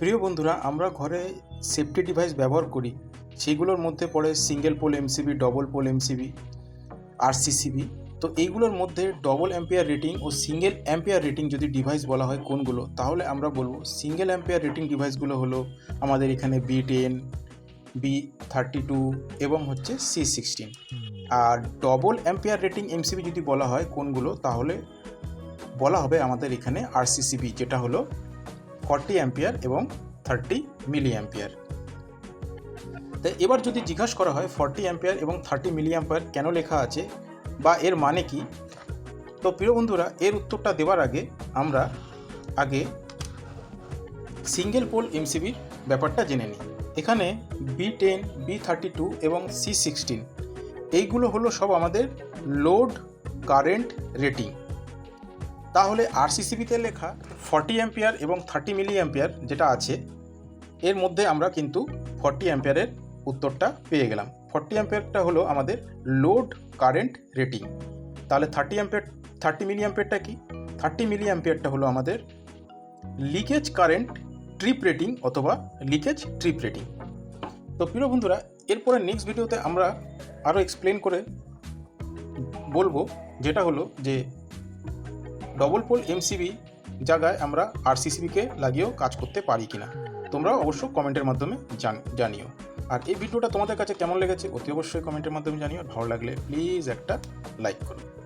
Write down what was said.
প্রিয় বন্ধুরা, আমরা ঘরে সেফটি ডিভাইস ব্যবহার করি। সেগুলোর মধ্যে পড়ে single pole MCB double pole MCB RCCB তো এইগুলোর মধ্যে ডবল অ্যাম্পিয়ার রেটিং ও সিঙ্গেল অ্যাম্পিয়ার রেটিং যদি ডিভাইস বলা হয় কোনগুলো, তাহলে আমরা বলব সিঙ্গেল অ্যাম্পিয়ার রেটিং ডিভাইসগুলো হলো আমাদের এখানে B ten B thirty two এবং হচ্ছে সি সিক্সটিন আর ডবল অ্যাম্পিয়ার রেটিং এমসিবি যদি বলা হয় কোনগুলো, তাহলে বলা হবে আমাদের এখানে আরসিসিবি যেটা হলো ফর্টি অ্যাম্পিয়ার এবং থার্টি মিলি অ্যাম্পিয়ার। তাই এবার যদি জিজ্ঞাসা করা হয় ফর্টি অ্যাম্পিয়ার এবং থার্টি মিলি অ্যাম্পিয়ার কেন লেখা আছে বা এর মানে কি, তো প্রিয় বন্ধুরা, এর উত্তরটা দেওয়ার আগে আমরা আগে সিঙ্গেল পোল এমসিবির ব্যাপারটা জেনে নিই। এখানে B ten, B thirty two এবং সি সিক্সটিন, এইগুলো হলো সব আমাদের লোড কারেন্ট রেটিং। তাহলে আরসিসিবিতে লেখা ফর্টি অ্যাম্পিয়ার এবং থার্টি মিলি অ্যাম্পিয়ার যেটা আছে, এর মধ্যে আমরা কিন্তু ফর্টি অ্যাম্পিয়ারের উত্তরটা পেয়ে গেলাম। ফর্টি অ্যাম্পিয়ারটা হলো আমাদের লোড কারেন্ট রেটিং তাহলে থার্টি অ্যাম্পিয়ার থার্টি মিলি অ্যাম্পিয়ারটা কি? থার্টি মিলি অ্যাম্পিয়ারটা হলো আমাদের লিকেজ কারেন্ট ট্রিপ রেটিং অথবা লিকেজ ট্রিপ রেটিং তো প্রিয় বন্ধুরা, এরপরে নেক্সট ভিডিওতে আমরা আরও এক্সপ্লেন করে বলব, যেটা হলো যে ডবল পোল এমসিবি জায়গায় আমরা আরসিসিবিকে লাগিয়েও কাজ করতে পারি কিনা তোমরা অবশ্য কমেন্টের মাধ্যমে জান- জানিও। আর এই ভিডিওটা তোমাদের কাছে কেমন লেগেছে অতি অবশ্যই কমেন্টের মাধ্যমে জানিও ভালো লাগলে প্লিজ একটা লাইক করো।